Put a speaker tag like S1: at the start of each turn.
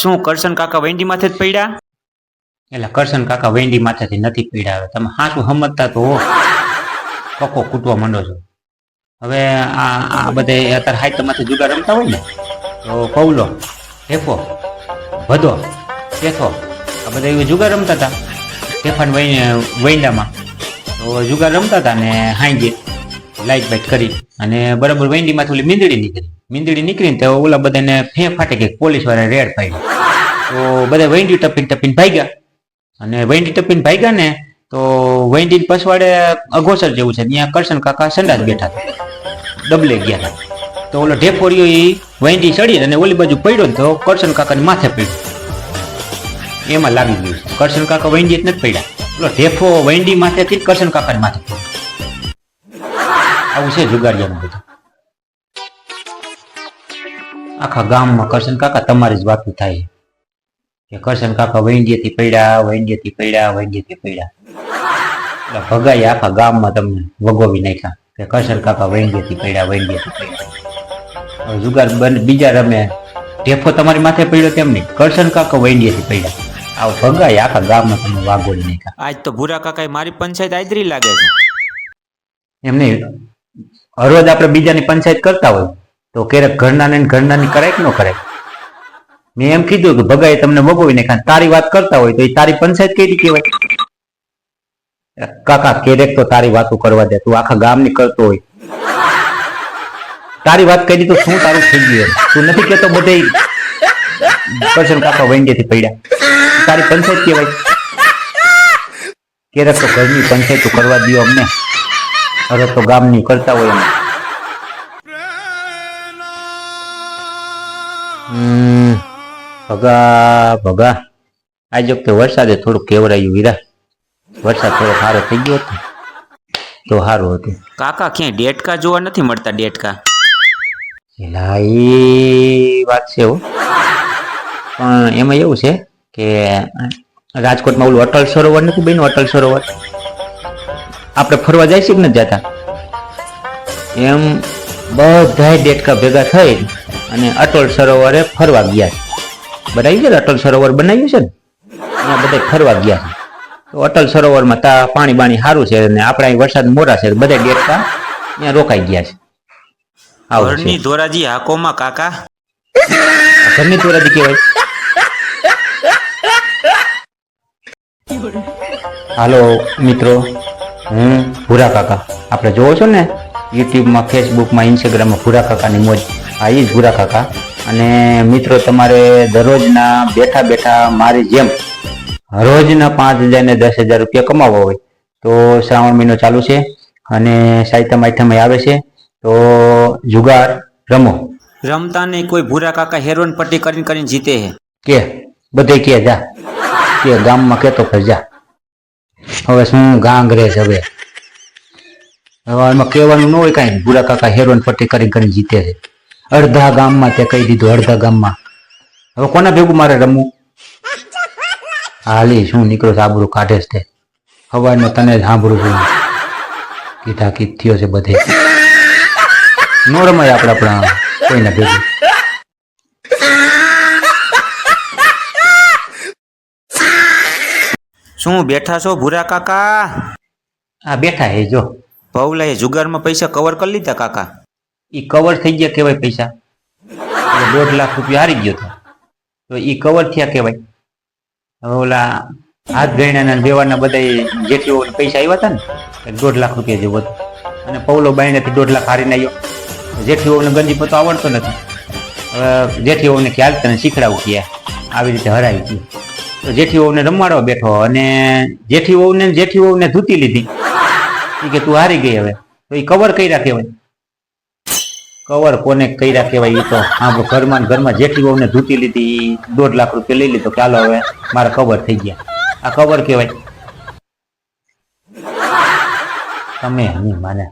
S1: શું કરશન કાકા વેંડી માથે જ પડ્યા
S2: એટલે કરશન કાકા વેંડી માથેથી નથી પીડાવે તમે હાચું સમજતા તો કકો કૂટવા માંડો છો. હવે આ આ બધે અત્યારે હાઈટમાંથી જુગાર રમતા હોય ને, તો કૌલો હેફો ભદો શેથો આ બધા એવા જુગાર રમતા હતા ટેફાન વૈંડામાં. તો જુગાર રમતા હતા ને હાંજે, લાઈટ બાઈટ કરી અને બરાબર વેંડીમાંથી ઓલી મીંદડી નીકળી. મીંદડી નીકળીને તો ઓલા બધાને ફે ફાટે કે પોલીસવાળા રેડ પાડી તો બધા વૈંડી ટપીને ટપીને ભાગ્યા. અને વૈંડી ટપીને ભાગ્યા ને, તો વૈંડી પછવાડે અઘોસર જેવું છે. ત્યાં કરશન કાકા સંડાસ બેઠા હતા. ડબલે ગયા હતા. તો ઓલો ઢેફોરિયો એ વૈંડી ચડી અને ઓલી બાજુ પડ્યો ને તો કરશન કાકાની માથે પડ્યું. એમાં લાગી ગયું. કરશન કાકા વૈંડી જ નથી પડ્યા. ઓલો ઢેફો વૈંડી માથેથી કરશન કાકાની માથે પડ્યો. આવું છે જુગારિયાનું બધું. આખા ગામમાં કરશન કાકા તમારી જ વાતું થાય. કે કરશન કાકા વૈંડીએથી પડ્યા વૈંડીએથી પડ્યા વૈંડીએથી પડ્યા. એટલે ભગાઈ આખા ગામમાં તમને વગોવી નાખ્યા કે કરશન કાકા વૈંડીએથી પડ્યા વૈંડ્યથી પડ્યા. જુગાર બન બીજા રમે. ઢેફો તમારી માથે પડ્યો તેમ નહીં. કરશન કાકા વૈંડીએથી પડ્યા. આવ ભગાઈ આખા ગામમાં તમને વાગોડી નાખ્યા.
S1: આજ તો ભૂરા કાકાએ મારી પંચાયત આદરી લાગે છે.
S2: એમ નહીં. હરરોજ આપણે બીજાની પંચાયત કરતા હોય. તો ક્યારેક ઘરના ને ઘરના કરાય કે ન કરાય? મેં એમ કીધું કે ભગાએ તમને વગોવી નાખ્યા તારી વાત કરતા હોય તો એ તારી પંચાયત કઈ કહેવાય? કાકા, ક્યારેક તો તારી વાતો કરવા દે, તું આખા ગામની કરતો હોય. તારી વાત કરી તો શું તારું થઈ ગયું તું નથી કેતો બધે કરશન કાકા વેંડેથી પડ્યા તારી પંચાયત કહેવાય. ક્યારેક તો ઘરની પંચાયતો કરવા દો અમને. હવે તો ગામની કરતા હોય એમ. ભગા ભગા. આજે વખતે વરસાદે થોડું કેવરાયું વીરા વરસાદ થોડો સારો થઈ ગયો હતો. તો સારું હતું.
S1: કાકા ક્યાંય ડેટકા જોવા નથી મળતા ડેટકા
S2: એલા એ વાત છે હો. પણ એમાં એવું છે કે રાજકોટમાં ઓલું અટલ સરોવર નથી બન્યું? અટલ સરોવર? આપણે ફરવા જાય છે કે નથી જતા? એમ બધા ડેટકા ભેગા થઈ અને અટલ સરોવરે ફરવા ગયા છે. બનાવ્યું છે અટલ સરોવર બનાવ્યું છે ને? ત્યાં બધા ફરવા ગયા છે. તો અટલ સરોવરમાં તા પાણી બાણી સારું છે અને આપણે અહીં વરસાદ મોરા છે બધા ડેટકા ત્યાં રોકાઈ ગયા છે.
S1: ઘરની ધોરાજી હાકોમાં કાકા.
S2: ઘરની ધોરાજી કહેવાય. હાલો મિત્રો. હું ભૂરા કાકા. આપણે જોવો છો ને? યુટ્યુબમાં ફેસબુકમાં ઇન્સ્ટાગ્રામમાં ભૂરા કાકાની મોજ. આ એ જ ભૂરા કાકા. અને મિત્રો તમારે દરરોજના બેઠા બેઠા મારી જેમ રોજના પાંચ હજાર ને દસ હજાર રૂપિયા કમાવવા હોય તો શ્રાવણ મહિનો ચાલુ છે અને સાહિત્ય આઠમ આવે છે. તો જુગાર રમો.
S1: રમતા નહીં કોઈ ભૂરા કાકા હેરોન પટ્ટી કરીને કરીને જીતે છે
S2: કે બધે કે જા. કે ગામમાં કેતો ફર જા. હવે શું ગાંગરે છે હવે? હવે એમાં કહેવાનું ન હોય કાંઈ. ભૂરા કાકા હેરોન પટ્ટી કરી કરીને જીતે છે. અડધા ગામમાં તે કહી દીધું અડધા ગામમાં. હવે કોના ભેગું મારે રમવું? હાલી શું નીકળો આબરું કાઢે છે તે. હવાનો તને જ સાંભળું છું. કીધા કીધ થયો છે બધે. નો રમાય આપણે આપણા કોઈના ભેગું.
S1: શું બેઠા છો ભૂરા કાકા?
S2: આ બેઠા હે જો.
S1: ભવલાએ જુગારમાં પૈસા કવર કરી લીધા કાકા?
S2: ઈ કવર થઈ ગયા કહેવાય પૈસા. દોઢ લાખ રૂપિયા હારી ગયો હતો તો એ કવર થયા કહેવાય. હવે ઓલા હાથ ગયણાના દેવાના બધા જેટલી પૈસા આવ્યા હતા ને દોઢ લાખ રૂપિયા જેવો હતો. અને પૌલો બાયણેથી દોઢ લાખ હારીને આવ્યો જેઠી ઓને ગંજી પતો આવડતો નથી હવે જેઠી ઓને ખ્યાલ તને શીખડાવું કે આવી રીતે હરાવી ગયું. તો જેઠી વહુને રમાડવા બેઠો અને જેઠી વહુને જેઠી વહુને ધૂતી લીધી. એ કે, તું હારી ગઈ હવે. તો એ કવર કર્યા કહેવાય. કવર કોને કર્યા કહેવાય એ તો. હા ઘરમાં ને ઘરમાં જેટલી બહુને ધૂતી લીધી એ દોઢ લાખ રૂપિયા લઈ લીધો ચાલો હવે મારા કવર થઈ ગયા. આ કવર કહેવાય. તમે હમી માને.